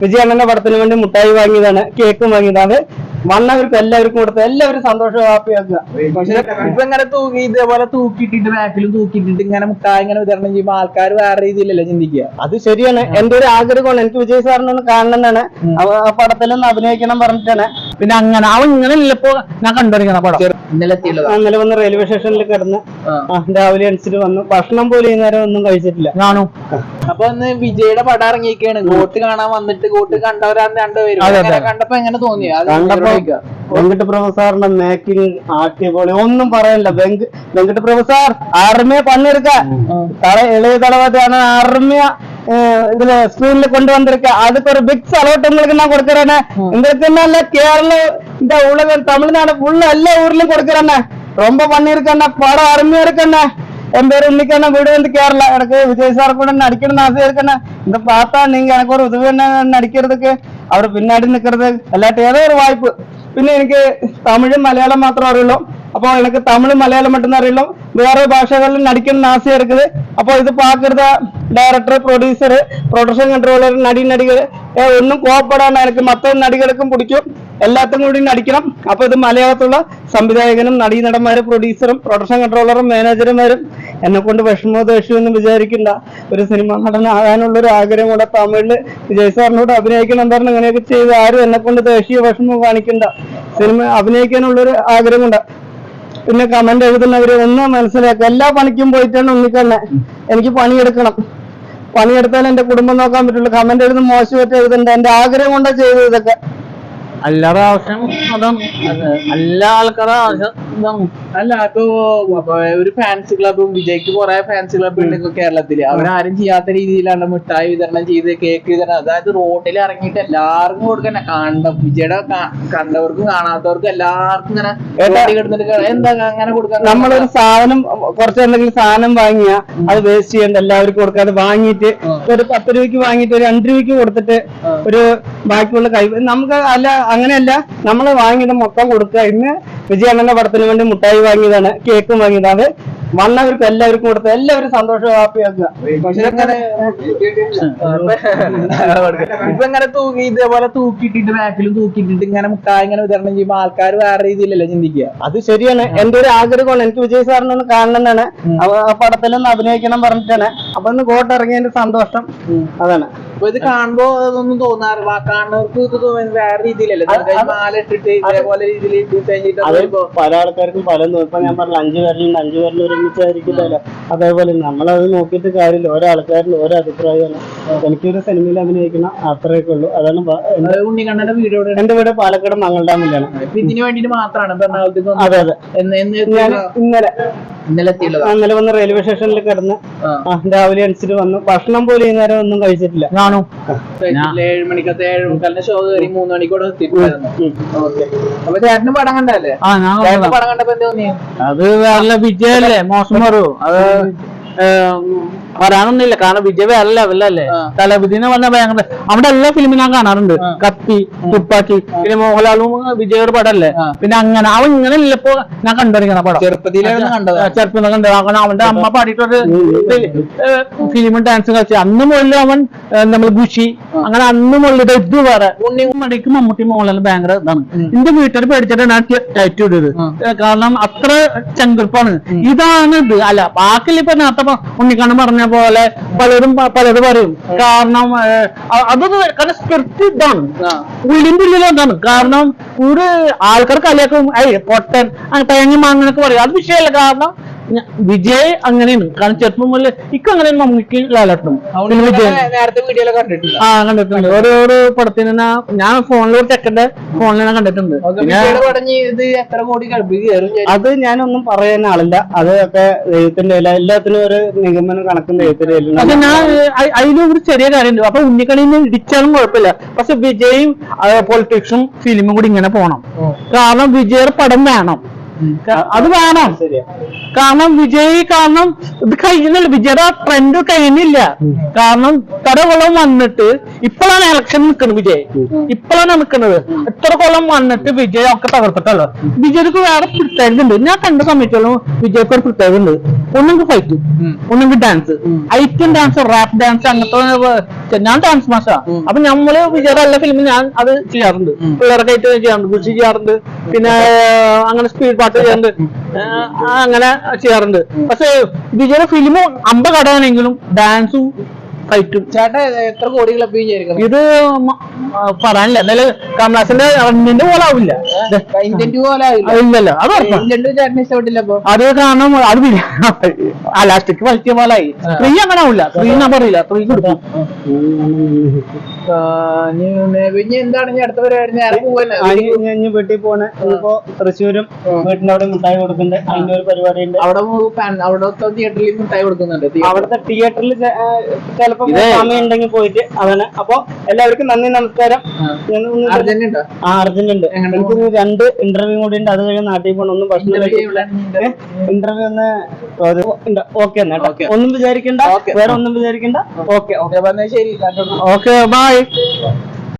വിജയണ്ണന്റെ പടത്തിന് വേണ്ടി മുട്ടായി വാങ്ങിയതാണ് കേക്കും വാങ്ങിയതാണ്. വന്നവർക്ക് എല്ലാവർക്കും കൊടുത്ത് എല്ലാവരും സന്തോഷം ഹാപ്പിയാക്കുക പക്ഷെ ഇപ്പൊ ഇങ്ങനെ തൂക്കി ഇതേപോലെ തൂക്കിട്ടിട്ട് ബാക്കിലും തൂക്കിട്ടിട്ട് ഇങ്ങനെ മുട്ടായി ഇങ്ങനെ വിതരണം ചെയ്യുമ്പോൾ ആൾക്കാർ വേറെ രീതിയിലല്ലേ ചിന്തിക്കുക? അത് ശരിയാണ്. എന്റെ ഒരു ആഗ്രഹമാണ്. എനിക്ക് വിജയ് സാറിനെ ഒന്ന് കാണണമെന്നാണ് അവ- ആ പടത്തിലൊന്ന് അഭിനയിക്കണം പറഞ്ഞിട്ടാണ്. പിന്നെ അങ്ങനെ അവൻ ഇങ്ങനെ ഇല്ലപ്പോ ഞാൻ കണ്ടുപിടിക്കണം പടം. ഇന്നലെ വന്ന് റെയിൽവേ സ്റ്റേഷനിൽ കിടന്ന് രാവിലെ അടിച്ചിട്ട് വന്നു. ഭക്ഷണം പോലും ഈ നേരം ഒന്നും കഴിച്ചിട്ടില്ല. ഞാനും. അപ്പൊ ഇന്ന് വിജയുടെ പടം ഇറങ്ങിയിരിക്കുകയാണ്. ഗോട്ട് കാണാൻ വന്നിട്ട് ഗോട്ട് കണ്ടവരാണ് രണ്ടുപേരും. കണ്ടപ്പോ എങ്ങനെ തോന്നി. വെങ്കട്ട് പ്രൊഫസറിന്റെ മേക്കിംഗ് ആട്ടിയപോലെ ഒന്നും പറയാനില്ല വെങ്ക് വെങ്കട്ട് പ്രൊഫസർ ആർമിയ ആർമിയെ പണിയെടുക്ക തല ഇളയ തലവത്താണ് ആർമിയ இதுல ஸ்கிரீன்ல கொண்டு வந்திருக்க. அதுக்கு ஒரு பிக் சலோட் உங்களுக்கு நான் கொடுக்கறேன். உங்களுக்கு என்ன இல்ல? கேரளா இந்த உலகம் தமிழ்நாடு ஃபுல்லா எல்லா ஊர்லயும் கொடுக்கறேன். ரொம்ப பண்ணிருக்கேன் படம் அருமையா இருக்கண்ணே என் பேரு இன்னைக்கு வீடு வந்து கேரளா. எனக்கு விஜய் சார் கூட நடிக்கணும்னு ஆசையா இருக்கண்ணே இந்த பார்த்தா நீங்க எனக்கு ஒரு உதவி என்ன நடிக்கிறதுக்கு. അവിടെ പിന്നാടി നിൽക്കുന്നത് അല്ലാട്ട് ഏതോ ഒരു വായ്പ. പിന്നെ എനിക്ക് തമിഴും മലയാളം മാത്രം അറിയുള്ളൂ. അപ്പോൾ എനിക്ക് തമിഴും മലയാളം മറ്റും അറിയുള്ളൂ വേറെ ഭാഷകളിൽ നടിക്കണം ആശയം എടുക്കുന്നത് അപ്പോൾ ഇത് പാക്കരുത ഡയറക്ടർ പ്രൊഡ്യൂസർ പ്രൊഡക്ഷൻ കൺട്രോളർ നടി നടികൾ ഒന്നും കോപ്പെടാണ്ട് എനിക്ക് മൊത്തം നടികൾക്കും പിടിക്കും. എല്ലാത്തും കൂടി നടിക്കണം. അപ്പോൾ ഇത് മലയാളത്തുള്ള സംവിധായകനും നടീനടന്മാരും പ്രൊഡ്യൂസറും പ്രൊഡക്ഷൻ കൺട്രോളറും മാനേജർമാരും എന്നെ കൊണ്ട് വിഷമോ ദേഷ്യമോ എന്ന് വിചാരിക്കണ്ട. ഒരു സിനിമാ നടനാകാനുള്ള ഒരു ആഗ്രഹം കൂടെ തമിഴിൽ വിജയ് സാറിനോട് അഭിനയിക്കണം എന്താണ് ഇങ്ങനെയൊക്കെ ചെയ്ത് ആരും എന്നെ കൊണ്ട് ദേഷ്യ വിഷമം കാണിക്കണ്ട. സിനിമ അഭിനയിക്കാനുള്ളൊരു ആഗ്രഹമുണ്ട്. ആഗ്രഹം പിന്നെ കമന്റ് എഴുതുന്നവര് ഒന്ന് മനസ്സിലാക്കുക. എല്ലാ പണിക്കും പോയിട്ടാണ് ഉണ്ണിക്കണ്ണെ എനിക്ക് പണിയെടുക്കണം. പണിയെടുത്താൽ എന്റെ കുടുംബം നോക്കാൻ പറ്റുള്ളൂ. കമന്റ് എഴുതുന്ന മോശമായിട്ട് എഴുതണ്ട. എന്റെ ആഗ്രഹം കൊണ്ടാണ് ചെയ്തത് ഇതൊക്കെ. എല്ലാവരുടെ ആവശ്യം അതാണ്. എല്ലാ ആൾക്കാരുടെ ആവശ്യം ഇതാണ്. അല്ല ഇപ്പൊ അപ്പൊ ഒരു ഫാൻസ് ക്ലബും വിജയ്ക്ക് കുറെ ഫാൻസ് ക്ലബ് ഉണ്ട് കേരളത്തിൽ. അവരാരും ചെയ്യാത്ത രീതിയിലാണ് മിഠായി വിതരണം ചെയ്ത് കേക്ക് വിതരണം. അതായത് റോഡിൽ ഇറങ്ങിയിട്ട് എല്ലാവർക്കും കൊടുക്കണ കണ്ട വിജയുടെ കണ്ടവർക്കും കാണാത്തവർക്കും എല്ലാവർക്കും ഇങ്ങനെ കിടന്നിട്ട് എന്താ അങ്ങനെ കൊടുക്കാൻ നമ്മളൊരു സാധനം കുറച്ച് എന്തെങ്കിലും സാധനം വാങ്ങിയാ അത് വേസ്റ്റ് ചെയ്യണ്ട എല്ലാവർക്കും കൊടുക്കാതെ വാങ്ങിയിട്ട് ഒരു പത്ത് രൂപയ്ക്ക് വാങ്ങിയിട്ട് ഒരു രണ്ട് രൂപയ്ക്ക് കൊടുത്തിട്ട് ഒരു ബാക്കിയുള്ള കൈ നമുക്ക് അല്ല അങ്ങനെയല്ല നമ്മൾ വാങ്ങിയത് മൊത്തം കൊടുക്കുക. ഇന്ന് വിജയണ്ണന്റെ പടത്തിന് വേണ്ടി മുട്ടായി വാങ്ങിയതാണ് കേക്കും വാങ്ങിയതാണ്. വന്നവർക്ക് എല്ലാവർക്കും കൊടുത്ത് എല്ലാവരും സന്തോഷം ഹാപ്പിയാക്കുക ഇപ്പൊ ഇങ്ങനെ തൂക്കി ഇതേപോലെ തൂക്കിട്ടിട്ട് ബാക്കിലും തൂക്കിട്ടിട്ട് ഇങ്ങനെ മുട്ടായി ഇങ്ങനെ വിതരണം ചെയ്യുമ്പോൾ ആൾക്കാർ വേറെ രീതിയിലല്ലേ ചിന്തിക്കുക? അത് ശരിയാണ്. എന്റെ ഒരു ആഗ്രഹമാണ് എനിക്ക് വിജയ് സാറിനെ ഒന്ന് കാണണമെന്നാണ്. ആ പടത്തിലൊന്ന് അഭിനയിക്കണം പറഞ്ഞിട്ടാണ്. അപ്പൊ ഒന്ന് കോട്ടിറങ്ങിയതിന്റെ സന്തോഷം. അതാണ്. അപ്പൊ ഇത് കാണുമ്പോ അതൊന്നും തോന്നാറില്ല. കാണുന്നവർക്ക് ഇത് വേറെ രീതിയിലല്ലേ? നമുക്ക് ഈ മാല ഇട്ടിട്ട് ഇതേപോലെ രീതിയിൽ പല ആൾക്കാർക്കും പല ഇപ്പൊ ഞാൻ പറഞ്ഞ അഞ്ചു പേരിൽ അഞ്ചു പേരിലും ഒരുമിച്ചായിരിക്കില്ലല്ലോ. അതേപോലെ നമ്മളത് നോക്കിയിട്ട് കാര്യമില്ല. ഓരോ ആൾക്കാരിലും ഓരോ അഭിപ്രായമാണ്. എനിക്കൊരു സിനിമയിൽ അഭിനയിക്കണം അത്രയൊക്കെ ഉള്ളൂ. അതാണ് എന്റെ- ഉണ്ണിക്കണ്ണന്റെ വീട് എവിടെ എന്റെ വീട് പാലക്കാട് മംഗൾഡാമിലാണ് ഇതിനു വേണ്ടിട്ട് മാത്രമാണ് എറണാകുളത്തേക്ക് അതെ അതെ. എന്ന് എന്ന് ഇന്നലെ ഇന്നലെ വന്ന് റെയിൽവേ സ്റ്റേഷനിൽ കിടന്ന് രാവിലെ അടിച്ചിട്ട് വന്നു. ഭക്ഷണം പോലും ഈ നേരം ഒന്നും കഴിച്ചിട്ടില്ല. കാണൂ ഏഴ് മണിക്കത്തെ ഏഴ് മുക്കാലിന്റെ ഷോ കയറി മൂന്ന് മണിക്കൂടെ അപ്പൊ ചേട്ടന് പടം കണ്ടല്ലേ ആ ഞാൻ ചേട്ടന് പടം കണ്ടപ്പോ എന്താ തോന്നിയത് അത് വേറെ വിജയല്ലേ? മോശം പറയൂ. അത് Yeah. പറയാനൊന്നുമില്ല കാരണം വിജയ് വേറെ ലെവലല്ലേ എന്ന് പറഞ്ഞ ഭയങ്കര അവിടെ എല്ലാ ഫിലിമും ഞാൻ കാണാറുണ്ട്. കത്തി തുപ്പാക്കി പിന്നെ മോഹൻലാലും വിജയുടെ പടല്ലേ? ആ. പിന്നെ അങ്ങനെ അവൻ ഇങ്ങനെ ഇല്ലപ്പോ ഞാൻ കണ്ടുപിടിക്കണ പടം. ചെറുപ്പത്തിൽ കണ്ടത്. ചെറുപ്പം കണ്ടത്. കാരണം അവന്റെ അമ്മ പാടിയിട്ടൊരു ഫിലിമും ഡാൻസും കളിച്ചു. അന്ന് മുതൽ അവൻ നമ്മൾ ഗുഷി അങ്ങനെ അന്ന് മുകളിൽ ഇത് വേറെ. ഉണ്ണി മടിക്ക് മമ്മൂട്ടി മോഹൻലാൽ ഭയങ്കര ഇതാണ്. എന്റെ വീട്ടിൽ പേടിച്ചിട്ടാണ് ഞാൻ ടൈറ്റ് ഇട്ടത് ഏ, കാരണം അത്ര ചങ്കിർപ്പാണ് ഇതാണ് ഇത്. അല്ല ബാക്കിൽ ഇപ്പൊ നേരത്തെ ഉണ്ണിക്കണ്ണൻ പറഞ്ഞ പോലെ പലരും പലത് പലരും പറയും. കാരണം അതൊന്നും കാരണം സ്ക്രിപ്റ്റ് ഇതാണ്. ഉള്ളിന്റെ ഉള്ളിൽ എന്താണ് കാരണം ഒരു ആൾക്കാർ കളിയാക്കും ഐ പൊട്ടൻ തേങ്ങി മാങ്ങനൊക്കെ പറയും. അത് വിഷയമല്ല. കാരണം വിജയ് അങ്ങനെയാണ്. കാരണം ചെറുപ്പം മുതൽ ഇക്ക അങ്ങനെ മമ്മിക്ക് ലാലട്ടും പിന്നെ വിജയ്. നേരത്തെ കണ്ടിട്ടുണ്ട് ആ കണ്ടിട്ടുണ്ട്. ഓരോ ഓരോ പടത്തിന് ഞാൻ- ഫോണിൽ ഒരു ചെക്കന്റെ ഫോണിൽ ഞാൻ കണ്ടിട്ടുണ്ട്. ഇത് എത്ര കോടി. അത് ഞാനൊന്നും പറയാൻ ആളില്ല. അതൊക്കെ ദൈവത്തിന്റെ. എല്ലാത്തിനും ഒരു നിഗമനം കണക്കും ദൈവത്തിന്റെ പക്ഷെ ഞാൻ അ- അതിലും ഒരു ചെറിയ കാര്യമുണ്ട്. അപ്പൊ ഉണ്ണിക്കണിന്ന് ഇടിച്ചാലും കുഴപ്പമില്ല. പക്ഷെ വിജയും പൊളിറ്റിക്സും ഫിലിമും കൂടി ഇങ്ങനെ പോണം. കാരണം വിജയുടെ പടം വേണം. അത് വേണം. കാരണം വിജയ് കാരണം ഇത് കഴിയുന്നില്ല വിജയുടെ ട്രെൻഡ് കഴിയുന്നില്ല കാരണം ഇത്ര കൊള്ളം വന്നിട്ട് ഇപ്പോഴാണ് ഇലക്ഷൻ നിൽക്കുന്നത് വിജയ്. ഇപ്പോഴാണ് നിൽക്കുന്നത് ഇത്ര കൊല്ലം വന്നിട്ട് വിജയ് ഒക്കെ തകർത്തിട്ടല്ലോ. വിജയ്ക്ക് വേറെ പ്രത്യേകത ഉണ്ട്. ഞാൻ കണ്ട സമയത്തോളം വിജയ്ക്ക് ഒരു പ്രത്യേകത ഉണ്ട്. ഒന്നെങ്കിൽ ഫൈറ്റ് ഒന്നെങ്കിൽ dance item dance rap dance അങ്ങനത്തെ ഞാൻ ഡാൻസ് മാസ്റ്റാ അപ്പൊ നമ്മൾ വിജയുടെ എല്ലാ ഫിലിമും ഞാൻ അത് ചെയ്യാറുണ്ട്. പിള്ളേരൊക്കെ ആയിട്ട് ചെയ്യാറുണ്ട്. കൃഷി ചെയ്യാറുണ്ട്. പിന്നെ അങ്ങനെ സ്പീഡ് ചെയ്യാറുണ്ട് ഏർ അങ്ങനെ ചെയ്യാറുണ്ട്. പക്ഷെ വിജയുടെ ഫിലിമും അമ്പ കടയാണെങ്കിലും ഡാൻസും ഫൈറ്റും ചേട്ടാ എത്ര വിചാരിക്കണം ഇത് പറയാനില്ല. എന്നാലും കമലാസിന്റെ റണ്ണിന്റെ പോലെ ആവില്ല. പോലെ ഇല്ലല്ലോ. അത് അത് കാരണം അത് അലാസ്റ്റിക് വലിയ പോലായി സ്ത്രീ അങ്ങനെ ആവില്ല. സ്ത്രീ ഞാൻ പറയില്ല. സ്ത്രീ കൊടുക്കും വീട്ടിൽ പോണ. തൃശ്ശൂരും വീട്ടിന്റെ അവിടെ മിഠായി കൊടുക്കുന്നുണ്ട്. അതിന്റെ ഒരു പരിപാടി ഉണ്ട് അവിടെ അവിടത്തെ തിയേറ്ററിൽ മിഠായി കൊടുക്കുന്നുണ്ട്. അവിടുത്തെ തിയേറ്ററിൽ ചിലപ്പോ സമയം ഉണ്ടെങ്കിൽ പോയിട്ട് അതാണ് അപ്പൊ എല്ലാവർക്കും നന്ദി നമസ്കാരം. ആ. അർജന്റ് ഉണ്ട് എനിക്ക് രണ്ട് ഇന്റർവ്യൂ കൂടി ഉണ്ട്. അത് കഴിഞ്ഞ് നാട്ടിൽ പോകണം ഒന്നും ഭക്ഷണം ഇന്റർവ്യൂ ഒന്ന് ഓക്കെ എന്നാ. ഒന്നും വിചാരിക്കണ്ട. വേറെ ഒന്നും വിചാരിക്കണ്ട. Okay okay bye